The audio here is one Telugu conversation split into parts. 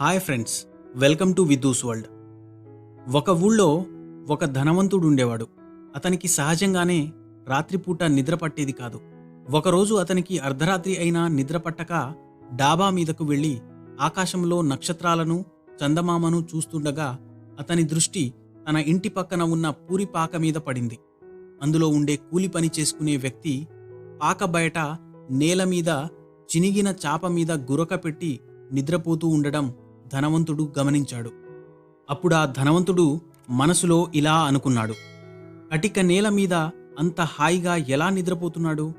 Hi friends welcome to Vidhu's world. ఒక ఊళ్ళో ఒక ధనవంతుడు ఉండేవాడు అతనికి సహజంగానే రాత్రిపూట నిద్ర పట్టేది కాదు. ఒకరోజు అతనికి అర్ధరాత్రి అయినా నిద్ర పట్టక డాబా మీదకు వెళ్ళి ఆకాశంలో నక్షత్రాలను చందమామను చూస్తుండగా అతని దృష్టి తన ఇంటి పక్కన ఉన్న పూరి పాక మీద పడింది. అందులో ఉండే కూలి పని చేసుకునే వ్యక్తి పాక బయట నేల మీద చినిగిన చాప మీద గురక పెట్టి నిద్రపోతూ ఉండడం ధనవంతుడు గమనించాడు. అప్పుడు ఆ ధనవంతుడు మనసులో ఇలా అనుకున్నాడు. కటిక నేల మీద అంత హాయిగా ఎలా నిద్రపోతున్నాడు?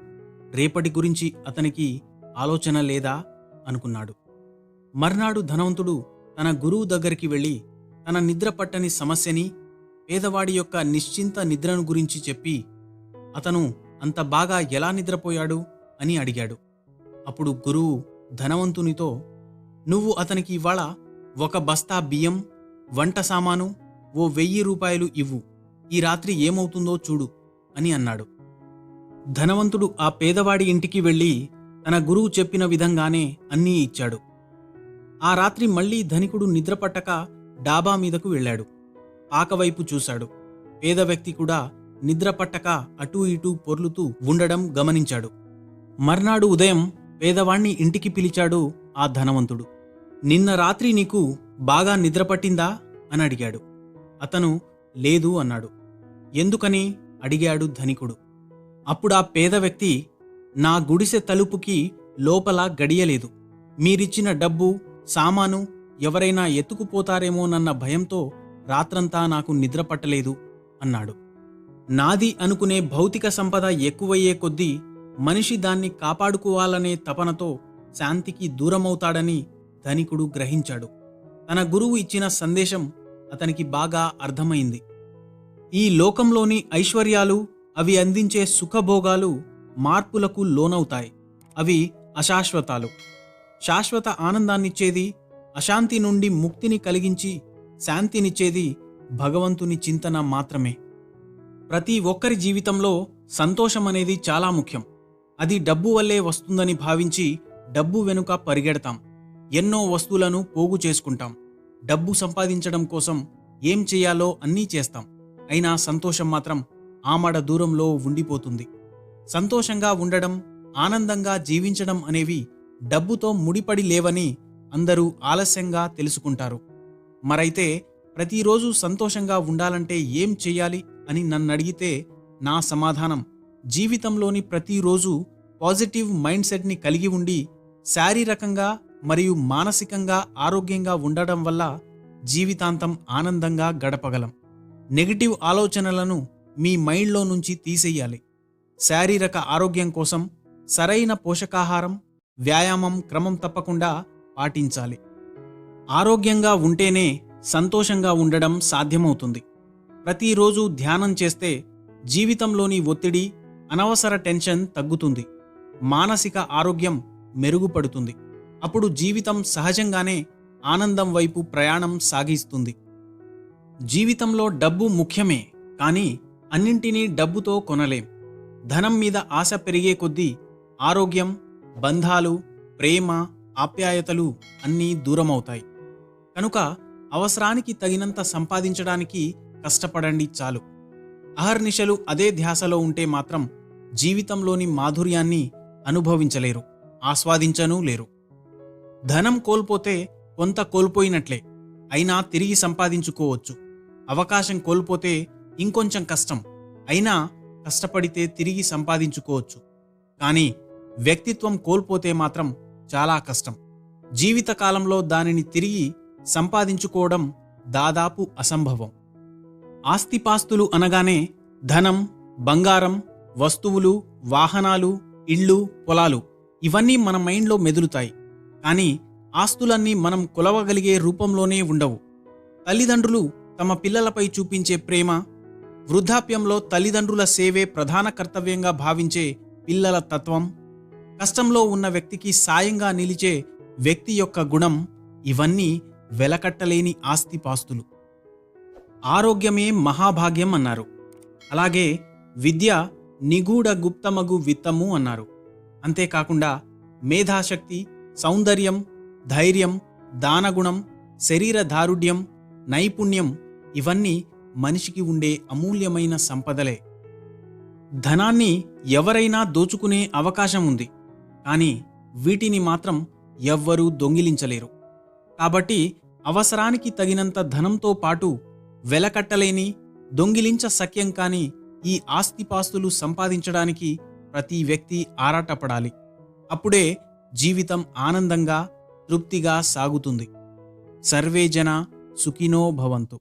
రేపటి గురించి అతనికి ఆలోచన లేదా? అనుకున్నాడు. మర్నాడు ధనవంతుడు తన గురువు దగ్గరికి వెళ్ళి తన నిద్ర పట్టని సమస్యని పేదవాడి యొక్క నిశ్చింత నిద్రను గురించి చెప్పి అతను అంత బాగా ఎలా నిద్రపోయాడు? అని అడిగాడు. అప్పుడు గురువు ధనవంతునితో నువ్వు అతనికి ఇవాళ ఒక బస్తా బియ్యం వంట సామాను ఓ వెయ్యి రూపాయలు ఇవ్వు. ఈ రాత్రి ఏమవుతుందో చూడు అని అన్నాడు. ధనవంతుడు ఆ పేదవాడి ఇంటికి వెళ్ళి తన గురువు చెప్పిన విధంగానే అన్నీ ఇచ్చాడు. ఆ రాత్రి మళ్ళీ ధనికుడు నిద్రపట్టక డాబా మీదకు వెళ్ళాడు. పాకవైపు చూశాడు. పేద వ్యక్తి కూడా నిద్రపట్టక అటూ ఇటూ పొర్లుతూ ఉండడం గమనించాడు. మర్నాడు ఉదయం పేదవాణ్ణి ఇంటికి పిలిచాడు ఆ ధనవంతుడు. నిన్న రాత్రి నీకు బాగా నిద్రపట్టిందా అని అడిగాడు. అతను లేదు అన్నాడు. ఎందుకని? అడిగాడు ధనికుడు. అప్పుడా పేద వ్యక్తి నా గుడిసె తలుపుకి లోపల గడియలేదు. మీరిచ్చిన డబ్బు సామాను ఎవరైనా ఎత్తుకుపోతారేమోనన్న భయంతో రాత్రంతా నాకు నిద్ర పట్టలేదు అన్నాడు. నాది అనుకునే భౌతిక సంపద ఎక్కువయ్యే కొద్దీ మనిషి దాన్ని కాపాడుకోవాలనే తపనతో శాంతికి దూరమవుతాడని ధనికుడు గ్రహించాడు. తన గురువు ఇచ్చిన సందేశం అతనికి బాగా అర్థమైంది. ఈ లోకంలోని ఐశ్వర్యాలు అవి అందించే సుఖభోగాలు మార్పులకు లోనవుతాయి. అవి అశాశ్వతాలు. శాశ్వత ఆనందాన్నిచ్చేది అశాంతి నుండి ముక్తిని కలిగించి శాంతినిచ్చేది భగవంతుని చింతన మాత్రమే. ప్రతి ఒక్కరి జీవితంలో సంతోషం అనేది చాలా ముఖ్యం. అది డబ్బు వల్లే వస్తుందని భావించి డబ్బు వెనుక పరిగెడతాం. ఎన్నో వస్తువులను పోగు చేసుకుంటాం. డబ్బు సంపాదించడం కోసం ఏం చేయాలో అన్నీ చేస్తాం. అయినా సంతోషం మాత్రం ఆమడ దూరంలో ఉండిపోతుంది. సంతోషంగా ఉండడం ఆనందంగా జీవించడం అనేవి డబ్బుతో ముడిపడి లేవని అందరూ ఆలస్యంగా తెలుసుకుంటారు. మరైతే ప్రతిరోజు సంతోషంగా ఉండాలంటే ఏం చెయ్యాలి అని నన్ను అడిగితే నా సమాధానం జీవితంలోని ప్రతిరోజు పాజిటివ్ మైండ్ సెట్ని కలిగి ఉండి శారీరకంగా మరియు మానసికంగా ఆరోగ్యంగా ఉండడం వల్ల జీవితాంతం ఆనందంగా గడపగలం. నెగిటివ్ ఆలోచనలను మీ మైండ్లో నుంచి తీసేయాలి. శారీరక ఆరోగ్యం కోసం సరైన పోషకాహారం వ్యాయామం క్రమం తప్పకుండా పాటించాలి. ఆరోగ్యంగా ఉంటేనే సంతోషంగా ఉండడం సాధ్యమవుతుంది. ప్రతిరోజు ధ్యానం చేస్తే జీవితంలోని ఒత్తిడి అనవసర టెన్షన్ తగ్గుతుంది. మానసిక ఆరోగ్యం మెరుగుపడుతుంది. అప్పుడు జీవితం సహజంగానే ఆనందం వైపు ప్రయాణం సాగిస్తుంది. జీవితంలో డబ్బు ముఖ్యమే కానీ అన్నింటినీ డబ్బుతో కొనలేం. ధనం మీద ఆశ పెరిగే కొద్దీ ఆరోగ్యం బంధాలు ప్రేమ ఆప్యాయతలు అన్నీ దూరమవుతాయి. కనుక అవసరానికి తగినంత సంపాదించడానికి కష్టపడండి చాలు. అహర్నిశలు అదే ధ్యాసలో ఉంటే మాత్రం జీవితంలోని మాధుర్యాన్ని అనుభవించలేరు ఆస్వాదించనూ లేరు. ధనం కోల్పోతే కొంత కోల్పోయినట్లే. అయినా తిరిగి సంపాదించుకోవచ్చు. అవకాశం కోల్పోతే ఇంకొంచెం కష్టం. అయినా కష్టపడితే తిరిగి సంపాదించుకోవచ్చు. కానీ వ్యక్తిత్వం కోల్పోతే మాత్రం చాలా కష్టం. జీవితకాలంలో దానిని తిరిగి సంపాదించుకోవడం దాదాపు అసంభవం. ఆస్తిపాస్తులు అనగానే ధనం బంగారం వస్తువులు వాహనాలు ఇళ్ళు పొలాలు ఇవన్నీ మన మైండ్లో మెదులుతాయి. కానీ ఆస్తులన్నీ మనం కొలవగలిగే రూపంలోనే ఉండవు. తల్లిదండ్రులు తమ పిల్లలపై చూపించే ప్రేమ వృద్ధాప్యంలో తల్లిదండ్రుల సేవే ప్రధాన కర్తవ్యంగా భావించే పిల్లల తత్వం కష్టంలో ఉన్న వ్యక్తికి సాయంగా నిలిచే వ్యక్తి యొక్క గుణం ఇవన్నీ వెలకట్టలేని ఆస్తిపాస్తులు. ఆరోగ్యమే మహాభాగ్యం అన్నారు. అలాగే విద్య నిగూఢ గుప్తమగు విత్తము అన్నారు. అంతేకాకుండా మేధాశక్తి సౌందర్యం ధైర్యం దానగుణం శరీర దారుఢ్యం నైపుణ్యం ఇవన్నీ మనిషికి ఉండే అమూల్యమైన సంపదలే. ధనాన్ని ఎవరైనా దోచుకునే అవకాశం ఉంది కానీ వీటిని మాత్రం ఎవ్వరూ దొంగిలించలేరు. కాబట్టి అవసరానికి తగినంత ధనంతో పాటు వెలకట్టలేని దొంగిలించ సఖ్యం కాని ఈ ఆస్తిపాస్తులు సంపాదించడానికి ప్రతి వ్యక్తి ఆరాటపడాలి. అప్పుడే జీవితం ఆనందంగా తృప్తిగా సాగుతుంది. సర్వే జన సుఖినో భవంతు.